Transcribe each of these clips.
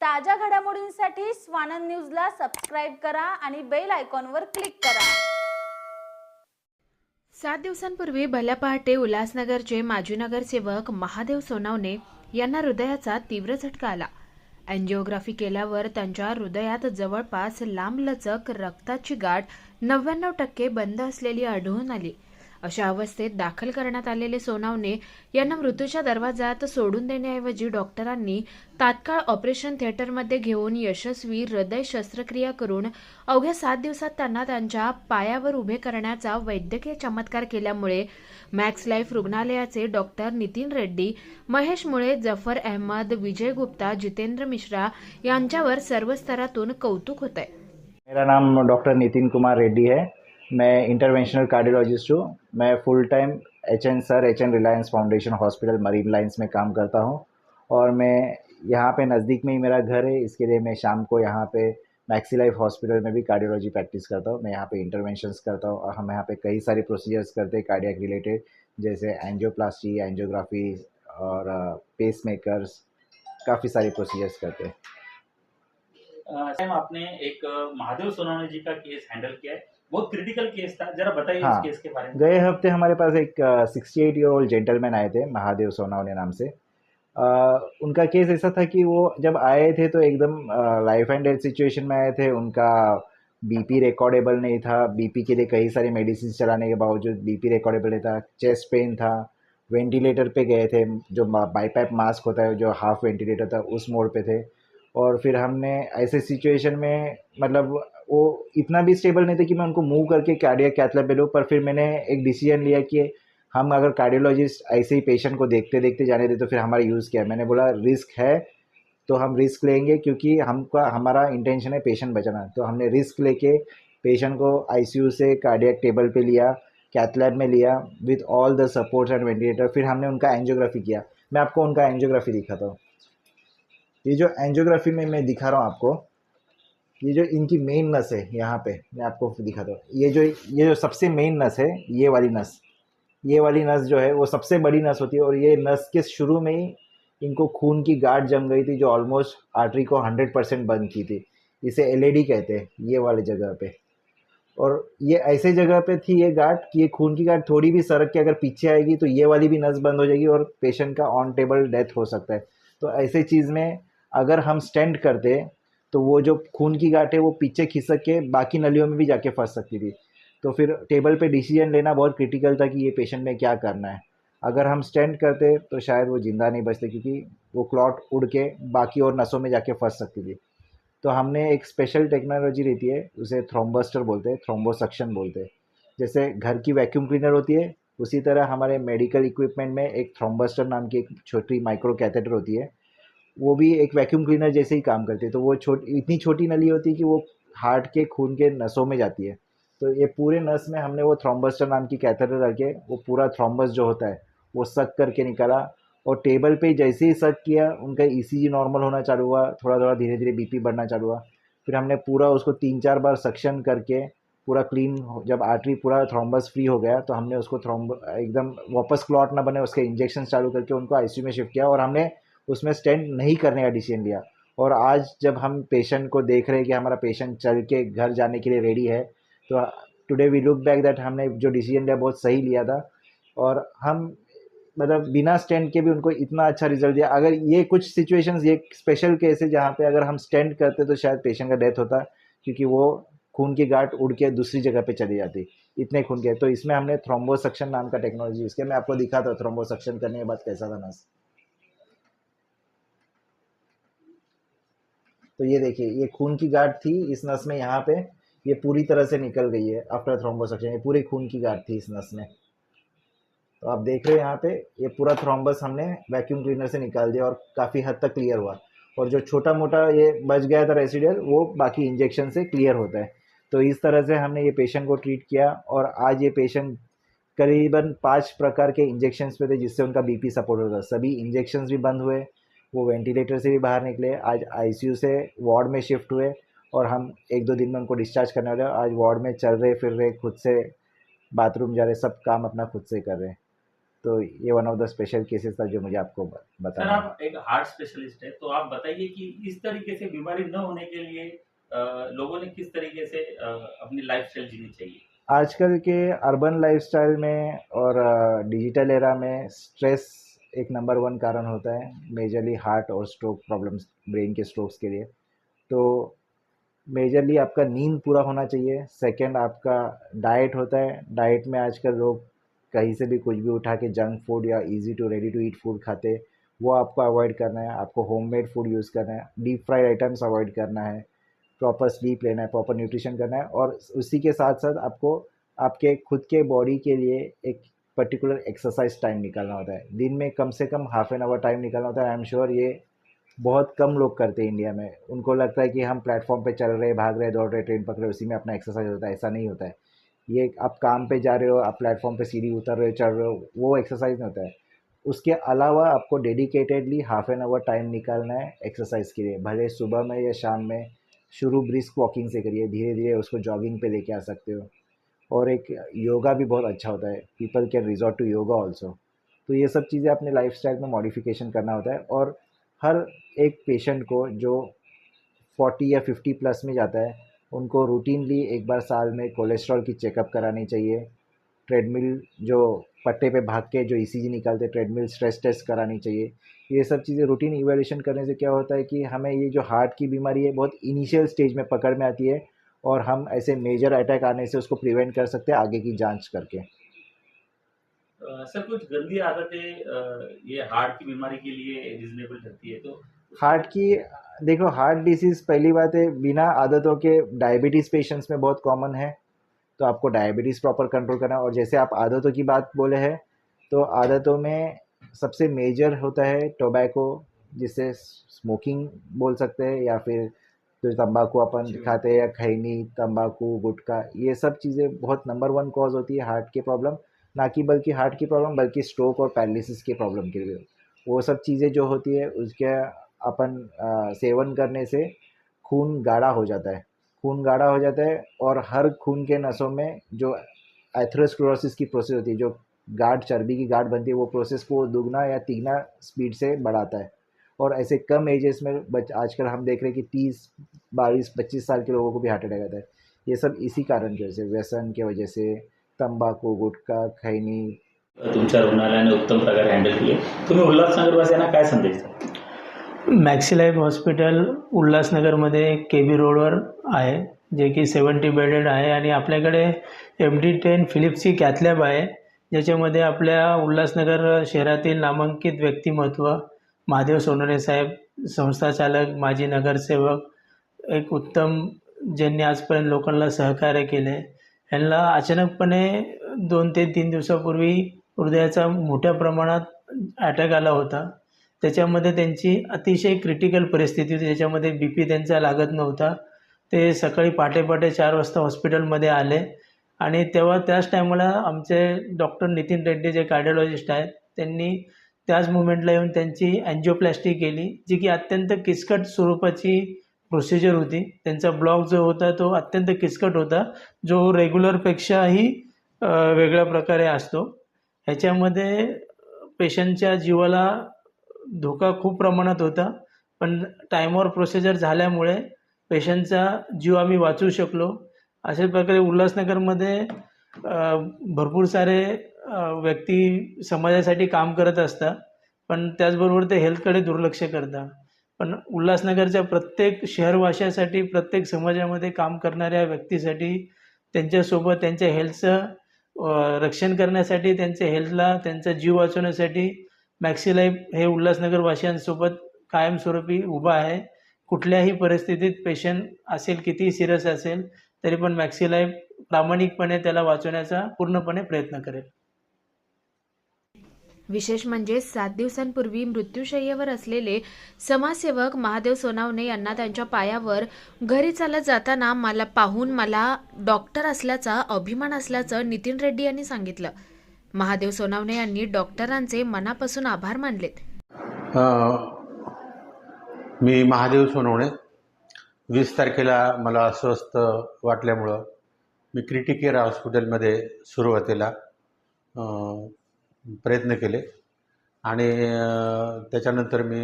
ताज्या घडामोडींसाठी स्वानंद न्यूजला सबस्क्राईब करा आणि बेल आयकॉनवर क्लिक करा. सात दिवसांपूर्वी भल्या पहाटे उल्हासनगरचे माजी नगरसेवक महादेव सोनावणे यांना हृदयाचा तीव्र झटका आला. अँजिओग्राफी केल्यावर त्यांच्या हृदयात जवळपास लांबलचक रक्ताची गाठ नव्याण्णव टक्के बंद असलेली आढळून आली. अशा अवस्थेत दाखल करण्यात आलेले सोनावणे यांना मृत्यूच्या दरवाजात सोडून देण्याऐवजी डॉक्टरांनी तात्काळ ऑपरेशन थिएटरमध्ये घेऊन यशस्वी हृदय शस्त्रक्रिया करून अवघ्या सात दिवसात त्यांना त्यांच्या पायावर उभे करण्याचा वैद्यकीय चमत्कार केल्यामुळे मॅक्स लाईफ रुग्णालयाचे डॉक्टर नितीन रेड्डी महेश मुळे जफर अहमद विजय गुप्ता जितेंद्र मिश्रा यांच्यावर सर्व स्तरातून कौतुक होत आहे मेरा नाम डॉक्टर नितिन कुमार रेड्डी है। मैं इंटरवेंशनल कार्डियोलॉजिस्ट हूँ। मैं full time H N sir H N Reliance foundation hospital Marine Lines में काम करता हूँ। और मैं यहाँ पे नज़दीक में ही मेरा घर है। इसके लिए मैं शाम को यहाँ पे मैक्सी लाइफ हॉस्पिटल में भी कार्डियोलॉजी प्रैक्टिस करता हूँ। मैं यहाँ पे इंटरवेंशंस करता हूँ और हम यहाँ पे कई सारे प्रोसीजर्स करते हैं कार्डियक रिलेटेड जैसे एंजियोप्लास्टी एंजियोग्राफी और पेस मेकर्स काफ़ी सारे प्रोसीजर्स करते हैं। आपने एक महादेव सोनावणे जी का केस हैंडल किया है। बहुत क्रिटिकल केस था। जरा बताइए हाँ। इस केस के बारे में। गए हफ़्ते हमारे पास एक sixty eight year old gentleman आए थे महादेव सोनावने नाम से। अ, उनका केस ऐसा था कि वो जब आए थे तो एकदम लाइफ एंड डेथ सिचुएशन में आए थे। उनका बीपी रिकॉर्डेबल नहीं था। बीपी के लिए कई सारी मेडिसिन चलाने के बावजूद बीपी रिकॉर्डेबल नहीं था। चेस्ट पेन था। वेंटिलेटर पे गए थे। जो बाईपैप मास्क होता है जो हाफ़ वेंटिलेटर था उस मोड पे थे। और फिर हमने ऐसे सिचुएशन में मतलब वो इतना भी स्टेबल नहीं थे कि मैं उनको मूव करके कार्डियक कैथलैब पे लूँ, पर फिर मैंने एक डिसीज़न लिया कि हम अगर कार्डियोलॉजिस्ट ऐसे ही पेशेंट को देखते देखते जाने दे तो फिर हमारा यूज़ किया मैंने बोला, रिस्क है तो हम रिस्क लेंगे क्योंकि हमका, हमारा इंटेंशन है पेशेंट बचाना। तो हमने रिस्क लेके पेशेंट को आईसीयू से कार्डियक टेबल पे लिया कैथलैब में लिया with all the supports and ventilator फिर हमने उनका एंजियोग्राफी किया। मैं आपको उनका एंजियोग्राफी दिखाता हूँ। ये जो एंजियोग्राफी में मैं दिखा रहा हूँ आपको ये जो इनकी मेन नस है, यहाँ पे मैं आपको दिखाता हूँ ये जो ये जो सबसे मेन नस है, ये वाली नस, ये वाली नस जो है, वो सबसे बड़ी नस होती है और ये नस के शुरू में ही इनको खून की गाठ जम गई थी जो ऑलमोस्ट आर्टरी को हंड्रेड परसेंट बंद की थी। इसे एल कहते हैं, ये वाली जगह पे। और ये ऐसे जगह पे थी ये गाठ कि ये खून की गाठ थोड़ी भी सरक के अगर पीछे आएगी तो ये वाली भी नस बंद हो जाएगी और पेशेंट का ऑन टेबल डेथ हो सकता है। तो ऐसे चीज़ में अगर हम स्टेंट करते तो वो जो खून की गाठ है, वो पीछे खिसक के बाकी नलियों में भी जाके फंस सकती थी। तो फिर टेबल पे डिसीज़न लेना बहुत क्रिटिकल था कि ये पेशेंट ने क्या करना है। अगर हम स्टैंड करते तो शायद वो ज़िंदा नहीं बचते, क्योंकि वो क्लॉट उड़ के बाकी और नसों में जाके फंस सकती थी। तो हमने एक स्पेशल टेक्नोलॉजी रहती है, उसे थ्रोम्बस्टर बोलते हैं थ्रोम्बोसक्शन बोलते हैं। जैसे घर की वैक्यूम क्लीनर होती है, उसी तरह हमारे मेडिकल इक्विपमेंट में एक थ्रोम्बस्टर नाम की एक छोटी माइक्रो कैथेटर होती है। वो भी एक वैक्यूम क्लीनर जैसे ही काम करती है। तो वो छोट, इतनी छोटी नली होती है कि वो हार्ट के, खून के नसों में जाती है। तो ये पूरे नस में हमने वो थ्रोम्बस्टर नाम की कैथेटर रखे वो पूरा थ्रोम्बस जो होता है, वो सक करके निकाला और टेबल पे जैसे ही सक किया, उनका ईसीजी नॉर्मल होना चालू हुआ थोड़ा थोड़ा धीरे धीरे बीपी बढ़ना चालू हुआ। फिर हमने पूरा उसको तीन चार बार सक्शन करके, पूरा क्लीन जब आर्टरी पूरा थ्रोम्बस फ्री हो गया तो हमने उसको थ्रोम्ब एकदम वापस क्लॉट ना बने, उसके इंजेक्शन चालू करके उनको आईसीयू में शिफ्ट किया और हमने उसमें स्टैंड नहीं करने का डिसीज़न लिया। और आज जब हम पेशेंट को देख रहे हैं कि हमारा पेशेंट चल के घर जाने के लिए रेडी है तो today we look back that हमने जो डिसीज़न लिया बहुत सही लिया था। और हम मतलब बिना स्टैंड के भी उनको इतना अच्छा रिज़ल्ट दिया। अगर ये कुछ सिचुएशंस ये स्पेशल केस है जहाँ पे अगर हम स्टैंड करते तो शायद पेशेंट का डेथ होता, क्योंकि वो खून की गांठ उड़ के दूसरी जगह पे चली जाती, इतने खून के। तो इसमें हमने थ्रोम्बोसक्शन नाम का टेक्नोलॉजी किया। मैं आपको दिखाता हूँ थ्रोम्बोसक्शन करने के बाद कैसा था नस तो ये देखिए, ये खून की गांठ थी इस नस में यहाँ पे, ये पूरी तरह से निकल गई है आफ्टर थ्रोम्बोसक्शन ये पूरी खून की गांठ थी इस नस में। तो आप देख रहे हैं यहाँ पे, ये पूरा थ्रोम्बस हमने वैक्यूम क्लीनर से निकाल दिया और काफ़ी हद तक क्लियर हुआ। और जो छोटा मोटा ये बच गया था रेसिडियल वो बाकी इंजेक्शन से क्लियर होता है। तो इस तरह से हमने ये पेशेंट को ट्रीट किया और आज ये पेशेंट करीबन पाँच प्रकार के इंजेक्शन्स पे थे जिससे उनका बीपी सपोर्ट होता सभी इंजेक्शन्स भी बंद हुए वो वेंटिलेटर से भी बाहर निकले। आज आईसीयू से वार्ड में शिफ्ट हुए और हम एक दो दिन में उनको डिस्चार्ज करने वाले आज वार्ड में चल रहे फिर रहे खुद से बाथरूम जा रहे सब काम अपना खुद से कर रहे हैं। तो ये one of the special cases था जो मुझे आपको ब- सर आप एक हार्ट स्पेशलिस्ट है तो आप बताइए कि इस तरीके से बीमारी न होने के लिए लोगों ने किस तरीके से अपनी लाइफस्टाइल जीनी चाहिए? आजकल के अर्बन लाइफस्टाइल में और डिजिटल एरा में स्ट्रेस एक नंबर वन कारण होता है मेजरली हार्ट और स्ट्रोक प्रॉब्लम्स ब्रेन के स्ट्रोक्स के लिए। तो मेजरली आपका नींद पूरा होना चाहिए। सेकंड आपका डाइट होता है। डाइट में आजकल लोग कहीं से भी कुछ भी उठा के जंक फ़ूड या easy to ready to eat food खाते वो आपको अवॉइड करना है। आपको होममेड फ़ूड यूज़ करना है। डीप फ्राइड आइटम्स अवॉइड करना है। प्रॉपर स्लीप लेना है प्रॉपर न्यूट्रिशन करना है। और उसी के साथ साथ आपको आपके खुद के बॉडी के लिए एक पर्टिकुलर एक्सरसाइज टाइम निकालना होता है। दिन में कम से कम हाफ़ एन आवर टाइम निकालना होता है। आई एम श्योर ये बहुत कम लोग करते हैं इंडिया में। उनको लगता है कि हम प्लेटफॉर्म पे चल रहे, भाग रहे, दौड़ रहे ट्रेन पकड़ रहे, उसी में अपना एक्सरसाइज होता है। ऐसा नहीं होता है। ये आप काम पे जा रहे हो, आप प्लेटफॉर्म पे सीढ़ी उतर रहे हो चढ़ रहे हो, वो एक्सरसाइज नहीं होता है। उसके अलावा आपको dedicatedly half an hour time निकालना है एक्सरसाइज के लिए। भले सुबह में या शाम में शुरू ब्रिस्क वॉकिंग से करिए धीरे धीरे उसको जॉगिंग पे लेके आ सकते हो। और एक योगा भी बहुत अच्छा होता है। People can resort to yoga also तो ये सब चीज़ें अपने लाइफ में मॉडिफिकेशन करना होता है और हर एक पेशेंट को जो 40 या 50 प्लस में जाता है, उनको रूटीनली एक बार साल में कोलेस्ट्रॉल की चेकअप करानी चाहिए। ट्रेडमिल जो पट्टे पे भाग के जो ईसीजी निकालते हैं ट्रेडमिल स्ट्रेस टेस्ट करानी चाहिए। ये सब चीज़ें रूटीन इवेल्यूशन करने से क्या होता है कि हमें ये जो हार्ट की बीमारी है, बहुत इनिशियल स्टेज में पकड़ में आती है। और हम ऐसे मेजर अटैक आने से उसको प्रिवेंट कर सकते हैं आगे की जाँच करके। सर कुछ गंदी आदतें ये हार्ट की बीमारी के लिए रिजनेबल रहती है तो हार्ट की देखो हार्ट डिसीज़ पहली बात है बिना आदतों के डायबिटीज़ पेशेंट्स में बहुत कॉमन है तो आपको डायबिटीज़ प्रॉपर कंट्रोल करना है। और जैसे आप आदतों की बात बोले हैं तो आदतों में सबसे मेजर होता है टोबैको जिसे स्मोकिंग बोल सकते हैं या फिर जो तंबाकू अपन खाते हैं या खैनी तंबाकू गुटखा ये सब चीज़ें बहुत नंबर वन कॉज होती है हार्ट की प्रॉब्लम ना कि बल्कि हार्ट की प्रॉब्लम बल्कि स्ट्रोक और पैरालिसिस की प्रॉब्लम के लिए। वो सब चीज़ें जो होती है उसके अपन अ, सेवन करने से खून गाढ़ा हो जाता है। खून गाढ़ा हो जाता है और हर खून के नसों में जो एथरोस्क्लोरोसिस की प्रोसेस होती है जो गाढ़ चर्बी की गाढ़ बनती है वो प्रोसेस को दुगना या तिगना स्पीड से बढ़ाता है। और ऐसे कम एजेस में बच आजकल हम देख रहे हैं कि तीस बाईस पच्चीस साल के लोगों को भी हार्ट अटैक आता है। ये सब इसी कारण की वजह से व्यसन की वजह से तंबाकू गुटखा खैनी। तुमच्या रुग्णालयाने उत्तम प्रकारे हँडल केले तुम्ही उल्हासनगरवासियांना काय संदेश मॅक्सी लाईफ हॉस्पिटल उल्हासनगरमध्ये के बी रोडवर आहे जे की सेवन्टी बेडेड आहे आणि आपल्याकडे एम डी टेन फिलिप्सची कॅथलॅब आहे ज्याच्यामध्ये आपल्या उल्हासनगर शहरातील नामांकित व्यक्तिमत्व महादेव सोनवणे साहेब संस्थाचालक माजी नगरसेवक एक उत्तम ज्यांनी आजपर्यंत लोकांना सहकार्य केले यांना अचानकपणे दोन ते तीन दिवसापूर्वी हृदयाचा मोठ्या प्रमाणात अटॅक आला होता. त्याच्यामध्ये त्यांची अतिशय क्रिटिकल परिस्थिती होती. त्याच्यामध्ये बी पी त्यांचा लागत नव्हता. ते सकाळी पहाटे पहाटे चार वाजता हॉस्पिटलमध्ये आले आणि तेव्हा त्याच टायमाला आमचे डॉक्टर नितीन रेड्डी जे कार्डिओलॉजिस्ट आहेत त्यांनी त्याच मुमेंटला येऊन त्यांची अँजिओप्लॅस्टी केली जी की अत्यंत किचकट स्वरूपाची प्रोसिजर होती. त्यांचा ब्लॉक जो होता तो अत्यंत किचकट होता. जो रेग्युलरपेक्षाही वेगळ्या प्रकारे असतो. ह्याच्यामध्ये पेशंटच्या जीवाला धोका खूप प्रमाणात होता. पण टायमावर प्रोसिजर झाल्यामुळे पेशंटचा जीव आम्ही वाचवू शकलो. अशा प्रकारे उल्हासनगरमध्ये भरपूर सारे व्यक्ती समाजासाठी काम करत असतात पण त्याचबरोबर ते हेल्थकडे दुर्लक्ष करतात. पण उल्हासनगरच्या प्रत्येक शहरवाशासाठी प्रत्येक समाजामध्ये काम करणाऱ्या व्यक्तीसाठी त्यांच्यासोबत त्यांच्या हेल्थचं रक्षण करण्यासाठी त्यांच्या हेल्थला त्यांचा जीव वाचवण्यासाठी मॅक्सीलाईफ हे उल्हासनगरवासियांसोबत कायमस्वरूपी उभा आहे. कुठल्याही परिस्थितीत पेशंट असेल कितीही सिरियस असेल तरी पण मॅक्सीलाईफ प्रामाणिकपणे त्याला वाचवण्याचा पूर्णपणे प्रयत्न करेल. विशेष म्हणजे सात दिवसांपूर्वी मृत्यूशय्येवर असलेले समाजसेवक महादेव सोनावणे यांना त्यांच्या पायावर घरी चालत जाताना मला पाहून मला डॉक्टर असल्याचा अभिमान असल्याचं नितीन रेड्डी यांनी सांगितलं. महादेव सोनावणे यांनी डॉक्टरांचे मनापासून आभार मानलेत. मी महादेव सोनवणे. वीस तारखेला मला अस्वस्थ वाटल्यामुळं मी क्रिटिकेअर हॉस्पिटलमध्ये सुरुवातीला प्रयत्न केले. आणि त्याच्यानंतर मी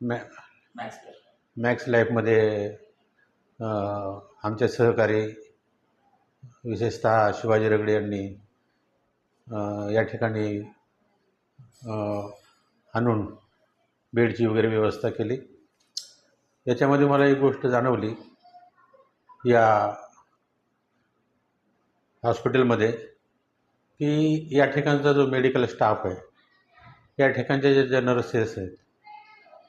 मॅ मॅक्स लाईफमध्ये अ, आमचे सहकारी विशेषतः शिवाजी रगडे यांनी या ठिकाणी आणून बेडची वगैरे व्यवस्था केली. याच्यामध्ये मला एक गोष्ट जाणवली. या हॉस्पिटलमध्ये की या ठिकाणचा जो मेडिकल स्टाफ आहे या ठिकाणच्या ज्या ज्या नर्सेस आहेत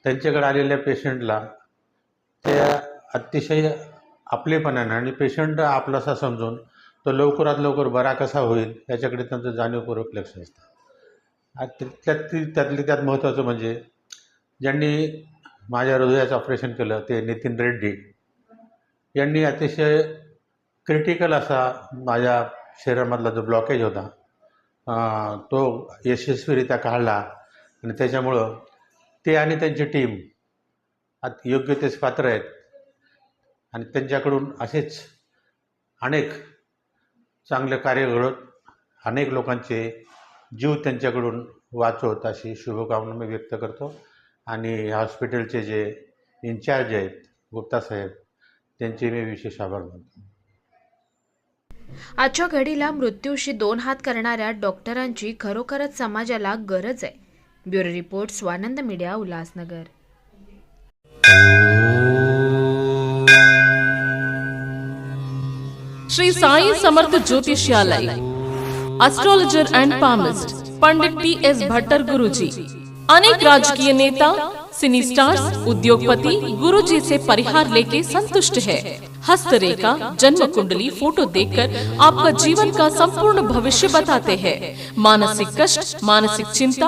त्यांच्याकडे आलेल्या पेशंटला त्या अतिशय आपलेपणाने आणि पेशंट आपलासा समजून तो लवकरात लवकर बरा कसा होईल याच्याकडे त्यांचं जाणीवपूर्वक लक्ष असतं. आणि त्यात त्यातली त्यात महत्त्वाचं म्हणजे ज्यांनी माझ्या हृदयाचं ऑपरेशन केलं ते नितीन रेड्डी. यांनी अतिशय क्रिटिकल असा माझ्या शरीरामधला जो ब्लॉकेज होता तो यशस्वीरित्या काढला. आणि त्याच्यामुळं ते आणि त्यांची टीम आत योग्य तेच पात्र आहेत. आणि त्यांच्याकडून असेच अनेक चांगले कार्य घडत अनेक लोकांचे जीव त्यांच्याकडून वाचवत अशी शुभकामना मी व्यक्त करतो. आणि हॉस्पिटलचे जे इन्चार्ज आहेत गुप्ता साहेब त्यांचे मी विशेष आभार मानतो. आजच्या घडीला मृत्यूशी दोन हात करणाऱ्या डॉक्टरांची खरोखरच समाजाला गरज आहे. Bureau report Swanand media Ulhasnagar. Shri Sai Samarth Jyotishalaya astrologer and palmist Pandit T S Bhattar Guruji. अनेक राजकीय नेता, सिनी स्टार्स, उद्योगपति गुरु जी से परिहार लेके संतुष्ट है। हस्तरेखा जन्म कुंडली फ़ोटो देखकर आपका जीवन का संपूर्ण भविष्य बताते हैं। मानसिक कष्ट, मानसिक चिंता